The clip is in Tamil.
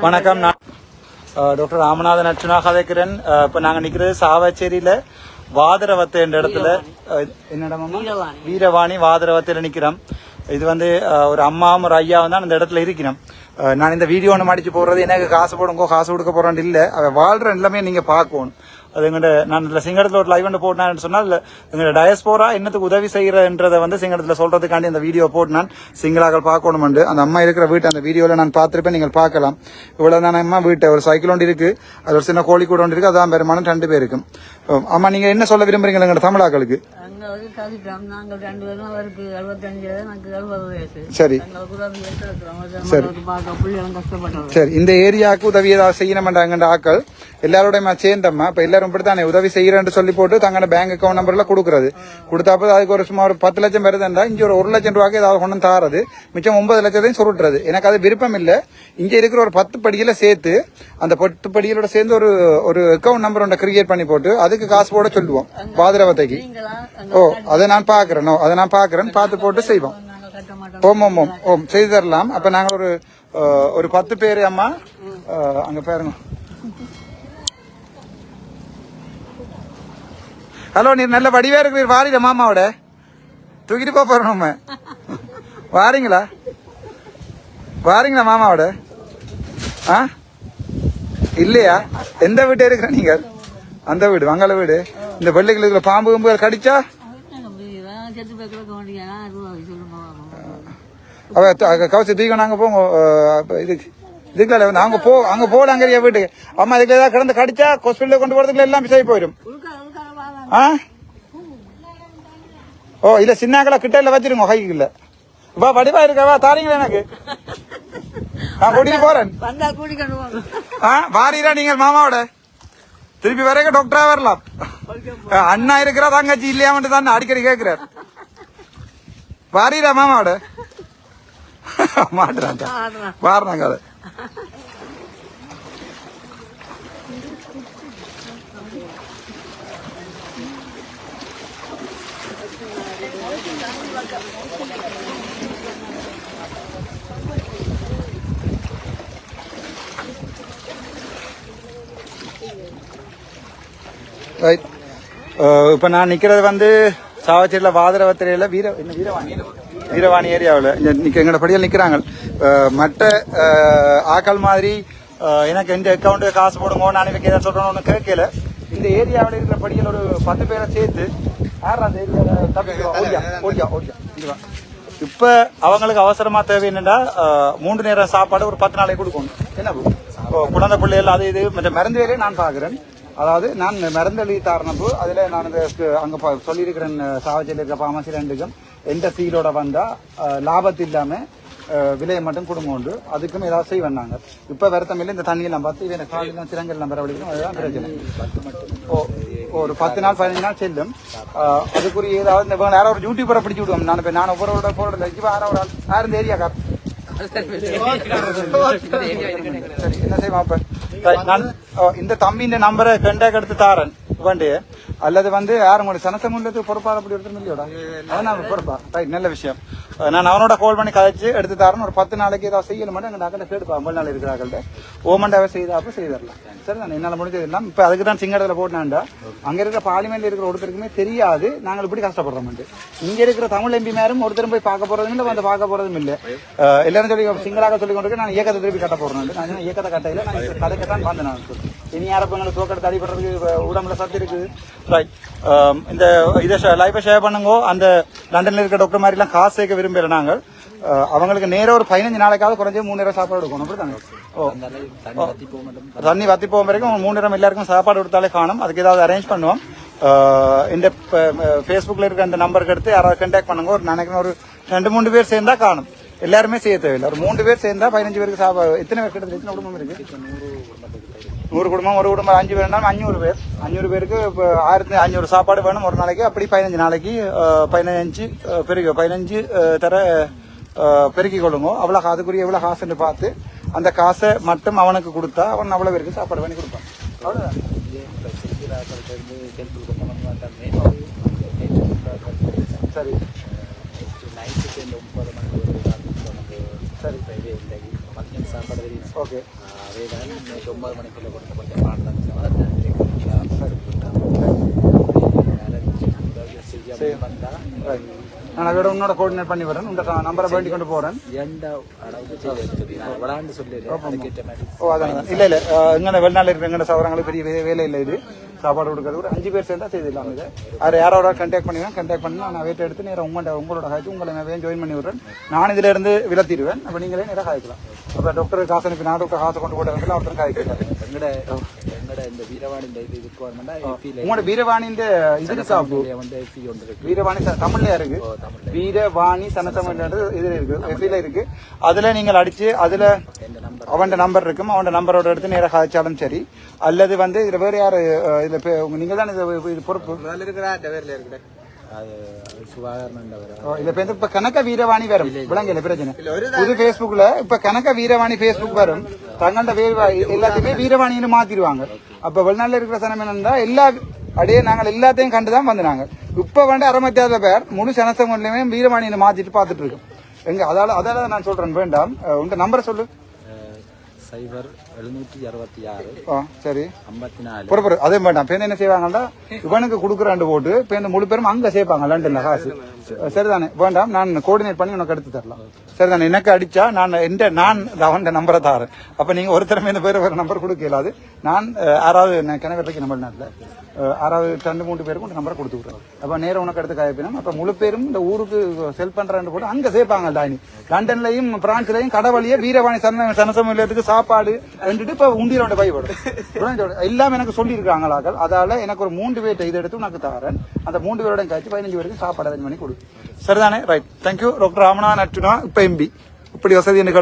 வணக்கம். நான் டாக்டர் ராமநாதன் அர்ச்சுனா கதைக்கிறேன். இப்ப நாங்க நிக்கிறது சாவச்சேரியில வாதரவத்தை என்ற இடத்துல. அஹ், என்ன இடமாம்மா? வீரவாணி. வாதரவத்தையில நிக்கிறோம். இது வந்து ஒரு அம்மாவும் ஒரு ஐயாவும் தான் அந்த இடத்துல இருக்கிறோம். நான் இந்த வீடியோ ஒன்று அடிச்சு போடுறது எனக்கு காசு போடுங்கோ காசு கொடுக்க போறேன் இல்லை. அவள் வாழ்ற எல்லாமே நீங்க பார்க்கணும். அது எங்கள்ட நான் இல்லை சிங்கடத்தில் ஒரு லைவ் ஒன்று போட்டேன்னு சொன்னால் எங்களோட டயஸ்போரா என்னத்துக்கு உதவி செய்கிறன்றதை வந்து சிங்கடத்தில் சொல்கிறதுக்காண்டி அந்த வீடியோ போட்டு நான் சிங்களாக்கள் பார்க்கணுமெண்டு. அந்த அம்மா இருக்கிற வீட்டை அந்த வீடியோவில் நான் பார்த்துருப்பேன் நீங்கள் பார்க்கலாம். இவ்வளோ தான் அம்மா வீட்டை. ஒரு சைக்கிள் ஒன்று இருக்குது அது ஒரு சின்ன கோழி கூட ஒன்று இருக்குது அதான் பெருமானம் ரெண்டு பேருக்கும். அம்மா நீங்கள் என்ன சொல்ல விரும்புறீங்க எங்களோட தமிழாக்களுக்கு? நாங்கள் ரெண்டு பேரும் அவருக்கு எனக்கு வயசு. சரி. சரி. இந்த ஏரியாவுக்கு உதவி ஏதாவது செய்யணுமெண்டாங்கன்ற ஆக்கள்? எல்லாரோடையுமா சேர்ந்தம்மா? இப்ப எல்லாரும் இப்படித்தானே? உதவி செய்யறேன்னு சொல்லி போட்டு தங்களோட பேங்க் அக்கௌண்ட் நம்பர்ல கொடுக்குறது. கொடுத்தாப்ப அதுக்கு ஒரு சும்மா ஒரு பத்து லட்சம் வருதுண்டா இங்க ஒரு ஒரு லட்சம் ரூபாய்க்கு ஏதாவது வந்து தாரது. மிச்சம் ஒன்பது லட்சத்தையும் சுருட்டுறது. எனக்கு அது விருப்பம் இல்ல. இங்க இருக்கிற ஒரு பத்து படியில சேர்த்து அந்த பத்து படிகளோட சேர்ந்து ஒரு ஒரு அக்கௌண்ட் நம்பர் ஒன்றை கிரியேட் பண்ணி போட்டு அதுக்கு காசு போட சொல்லுவோம். பாதிரவத்தைக்கு ஓ அதை நான் பாக்குறேன் ஓ, அதை நான் பாக்குறேன் பார்த்து போட்டு செய்வோம். ஓம் ஓம் ஓம் ஓம். செய்து தரலாம். அப்ப நாங்க ஒரு ஒரு பத்து பேர் அம்மா. அங்கே அங்க பாருங்க. ஹலோ நீ நல்ல வடிவா இருக்கிறீர். வாரிட மாமாவோட? தூக்கிட்டு போக போறோம் நம்ம. வாரீங்களா? வாரீங்களா மாமாவோட? ஆ? இல்லையா? எந்த வீட்டு இருக்கிற நீங்க அந்த வீடு மங்கள வீடு. இந்த வெள்ளைகளுக்கு பாம்பு கம்புகள் கடிச்சா செத்து போய் கிடக்க வேண்டியா ரூபாய் சொல்லுங்க அவ கவச்சு தூக்கி நாங்க போங்க. இதுக்கு இதுக்குள்ள வந்து அங்க போ அங்க போடாங்கறியா வீட்டுக்கு. அம்மா இதுக்கு ஏதாவது கிடந்து கடிச்சா ஹாஸ்பிட்டல் கொண்டு போறதுக்குள்ள எல்லாம் சரி போயிடும். ஆ? ஓ இல்ல சின்னாக்களை கிட்ட இல்ல வச்சிருங்க கைக்குள்ள. வா வடிவா இருக்கவா தாரீங்களா எனக்கு? நான் கூட்டிட்டு போறேன். ஆ வாரீரா நீங்கள் மாமாவோட? திருப்பி வரைக்கும் டாக்டரா வரலாம். அண்ணா இருக்கிறா தங்கச்சி இல்லையாமட்டு தான் அடிக்கடி கேக்குறார் வாரீரா மாமாவோட மாட்டுறாங்க வாரணாங்க அதை ரைட் இப்போ நான் நிற்கிறது வந்து சாவச்சேரியில் வாதரவத்திரையில் வீர என்ன வீரவாணி? வீரவாணி ஏரியாவில். இங்கே நிற்க எங்களோட படியில் நிற்கிறாங்க மற்ற ஆக்கள் மாதிரி எனக்கு எந்த அக்கௌண்ட்டு காசு போடுங்க நான் எனக்கு எதாவது சொல்கிறேன்னு ஒன்றும் கேட்கல. இந்த ஏரியாவில் இருக்கிற படியில் ஒரு பத்து பேரை சேர்த்து யார் அந்த ஏரியாவில் ஓடியா ஓடியா ஓடியா இப்போ அவங்களுக்கு அவசரமாக தேவை என்னென்னா மூன்று நேரம் சாப்பாடு ஒரு பத்து நாளைக்கு கொடுக்கணும். என்ன குழந்தை பிள்ளைகள் அது இது மற்ற மருந்து வேலையை நான் பார்க்குறேன். அதாவது நான் மருந்து எழுதி தரனப்போ அதில் நான் இந்த அங்க சொல்லியிருக்கிறேன் அஹ், சாவச்சேரியில் இருக்கிற பாமசி ரெண்டுக்கும் எந்த சீலோட வந்தா அஹ், லாபத்து இல்லாம அஹ், விலையை மட்டும் குடும்பம் உண்டு. அதுக்கும் ஏதாவது செய்வேன் நாங்க. இப்ப வருத்தம் இல்லை இந்த தண்ணியெல்லாம் பார்த்து இவன் காலெல்லாம் சிறங்கெல்லாம் வரவழைக்கணும் அதுதான் பிரச்சனை. ஓ ஒரு பத்து நாள் பதினஞ்சு நாள் செல்லும். அதுக்குரிய ஏதாவது இந்த வேற யாரோ ஒரு யூடியூபரை பிடிச்சி விடுவோம் நான் இப்ப நான் ஒவ்வொருவரோட போடுறேன் இப்போ யாரோ ஒரு ஆள். யார் இந்த ஏரியா கார் சரி என்ன செய்வோம் அப்ப? நான் இந்த தம்பியின் நம்பரை கண்டாக் எடுத்து தாரன் வேண்டிய அல்லது வந்து யாரும் உங்களுக்கு சனசமுல்லத்துக்கு பொறுப்பாக அப்படி எடுத்து இல்லையோடா? அவன் பொறுப்பா? ரைட் நல்ல விஷயம். நான் அவனோட கால் பண்ணி கதைச்சு எடுத்து தரேன். ஒரு பத்து நாளைக்கு ஏதாவது செய்யணும் மட்டும் எங்கள் அக்கௌண்ட கேட்டுப்பா. ஐம்பது நாள் இருக்கிறாங்கள்ட்ட. ஓமண்டாவே செய்தாப்ப செய்தரலாம் சரி நான் என்னால் முடிஞ்சது எல்லாம். இப்போ அதுக்கு தான் சிங்கடத்தில் போட்டாண்டா அங்கே இருக்கிற பார்லிமெண்ட்ல இருக்கிற ஒருத்தருக்குமே தெரியாது. நாங்கள் இப்படி கஷ்டப்படுறோம் இங்க இருக்கிற தமிழ் எம்பி மேரும் ஒருத்தரும் போய் பார்க்க போறதும் இல்லை வந்து பார்க்க போறதும் இல்லை. எல்லாரும் சொல்லி சிங்களாக சொல்லி கொண்டு நான் இயக்கத்தை திருப்பி கட்ட போறேன் நான் இயக்கத்தை கட்டையில நான் கதைக்கத்தான் வந்தேன் நான். இனி யாரப்பங்களுக்கு தோக்கெடுத்து அடிபடுறதுக்கு உடம்புல சத்து இருக்கு ரைட் இந்த இதை லைஃபை ஷேர் பண்ணுங்க. அந்த லண்டன்ல இருக்க டாக்டர் மாதிரி எல்லாம் காசு சேர்க்க விரும்பல நாங்கள். அஹ் அவங்களுக்கு நேரா ஒரு பதினஞ்சு நாளைக்காவது குறைஞ்ச மூணு நேரம் சாப்பாடு கொடுக்கணும். அப்படிதாங்க ஓ. தண்ணி வத்தி போகும் வரைக்கும் மூணு நேரம் எல்லாருக்கும் சாப்பாடு கொடுத்தாலே காணும். அதுக்கு ஏதாவது அரேஞ்ச் பண்ணுவோம். அஹ் இந்த ஃபேஸ்புக்கில் இருக்க அந்த நம்பருக்கு எடுத்து யாராவது கான்டாக்ட் பண்ணுங்க. ஒரு நினைக்கிறேன் ஒரு ரெண்டு மூணு பேர் சேர்ந்தா காணும். எல்லாருமே செய்ய தேவையில்லை. ஒரு மூணு பேர் சேர்ந்தா பதினஞ்சு பேருக்கு சாப்பாடு எத்தனை பேர் கிட்ட எத்தனை குடும்பம் இருக்கு? நூறு குடும்பம் ஒரு குடும்பம் அஞ்சு பேர்னாலும் அஞ்சூறு பேர். அஞ்சூறு பேருக்கு இப்போ ஆயிரத்தி அஞ்சூறு சாப்பாடு வேணும் ஒரு நாளைக்கு அப்படி பதினஞ்சு நாளைக்கு பதினஞ்சு அஹ், பெருகி பதினஞ்சு தர பெருக்கிக் கொள்ளுங்க. அவ்வளோ அதுக்குரிய எவ்வளோ காசுன்னு பார்த்து அந்த காசை மட்டும் அவனுக்கு கொடுத்தா அவன் அவ்வளோ பேருக்கு சாப்பாடு பண்ணி கொடுப்பான். அவ்வளோதான் சரி. சரி இது இன்றைக்கு மதியம் சாப்பாடு ஓகே. அதே தான் இன்னைக்கு ஒன்பது மணிக்குள்ள கொடுத்த கொஞ்சம் பாடம் வந்தா ரைட் நான் அதோட உன்னோட கோஆர்டினேட் பண்ணி வரேன் உங்க நம்பரை வேண்டி கொண்டு போறேன். ஓ அதான் இல்ல இல்ல. இங்கே வெளிநாட்டில் இருக்கிற எங்கட சவரங்களுக்கு பெரிய வேலை இல்லை இது. சாப்பாடு கொடுக்கறது ஒரு அஞ்சு பேர் சேர்ந்தா செய்திடலாம் இது. அது யாரோட கண்டாக்ட் பண்ணுவேன் கண்டாக்ட் பண்ணி நான் வெயிட் எடுத்து நேரம் உங்களோட உங்களோட காய்ச்சி உங்களை நான் ஜாயின் பண்ணி விடுறேன். நான் இதுல இருந்து விலத்திடுவேன். அப்ப நீங்களே நேரம் காய்க்கலாம். அப்ப டாக்டர் காசு அனுப்பி நான் டாக்டர் காசு கொண்டு போட்டு ஒருத்தர் எங்கட எங்கட இந்த வீரவாணி இந்த இது எப்பியில் உங்களோட இது வந்து எப்பி ஒன்று இருக்கு. வீரவாணி தமிழ்லயா இருக்கு. தமிழ்ல. வீரவாணி சனத்தமிழ்ன்றது இதுல இருக்கு. எஃபில இருக்கு. அதுல நீங்கள் அடிச்சு அதுல அவன் நம்பர் இருக்கும். அவன் நம்பரோட எடுத்து நேராக காய்ச்சாலும் சரி. அல்லது வந்து இதுல வேற யாரு இதுல நீங்க தான் இது இது பொறுப்பு? அது இப்ப கணக்க வீரவாணி வரும் விளங்கல பிரச்சனை புது Facebookல இப்ப கணக்க வீரவாணி Facebook வரும் தங்கண்ட வீரவா எல்லாத்தையுமே வீரவாணின்னு மாத்திடுவாங்க அப்ப வெளிநாட்டுல இருக்கிற சனம் என்னன்னா எல்லா அப்படியே நாங்கள் எல்லாத்தையும் கண்டுதான் வந்தாங்க இப்ப வந்து அறமத்தியாத பேர் முழு சனசங்களையுமே வீரவாணின்னு மாத்திட்டு பாத்துட்டு இருக்கோம் எங்க அதால அதால நான் சொல்றேன் வேண்டாம் உங்க நம்பரை சொல்லு சைபர் எழுநூற்றி அறுபத்தி ஆறு ஆ சரி. ஐம்பத்தி நாலு. பொறுப்பு அதே வேண்டாம் பேருந்து என்ன செய்வாங்கன்னா இவனுக்கு கொடுக்குறாண்டு போட்டு பேருந்து முழு பேரும் அங்க சேர்ப்பாங்க லண்டன்ல காசு. சரிதானே? வேண்டாம் நான் கோஆர்டினேட் பண்ணி உனக்கு எடுத்து தரலாம். சரிதானே? எனக்கு அடிச்சா நான் எந்த நான் அவன் நம்பரை தாரேன். அப்ப நீங்க ஒருத்தரமே இந்த பேர் வேற நம்பர் கொடுக்க இயலாது நான் நான் கிணவரைக்கு நம்பர் நாட்டில் அறுபது ரெண்டு மூணு பேருக்கு உங்க நம்பரை கொடுத்து விட்றேன் அப்போ நேரம் உனக்கு எடுத்து காயப்பினும் அப்போ முழு பேரும் இந்த ஊருக்கு செல் பண்ணுறான்னு போட்டு அங்க சேர்ப்பாங்க டானி. லண்டன்லயும் பிரான்ஸ்லயும் கடவுளையே வீரவாணி சன சனசமூலியத்துக்கு சாப்பாடு ரெண்டுட்டு இப்போ உண்டியலோட பை வரும் எல்லாம் எனக்கு சொல்லியிருக்காங்களாக்கள் அதால் அதால எனக்கு ஒரு மூன்று பேர்ட்ட இதை எடுத்து உனக்கு தரேன். அந்த மூன்று பேரோட கழிச்சு பதினஞ்சு பேருக்கு சாப்பாடு அரேஞ்ச் பண்ணி கொடு. சரிதானே? ரைட் தேங்க்யூ டாக்டர் ராமனா நட்டுனா இப்போ எம்பி இப்படி வசதி எனக்கு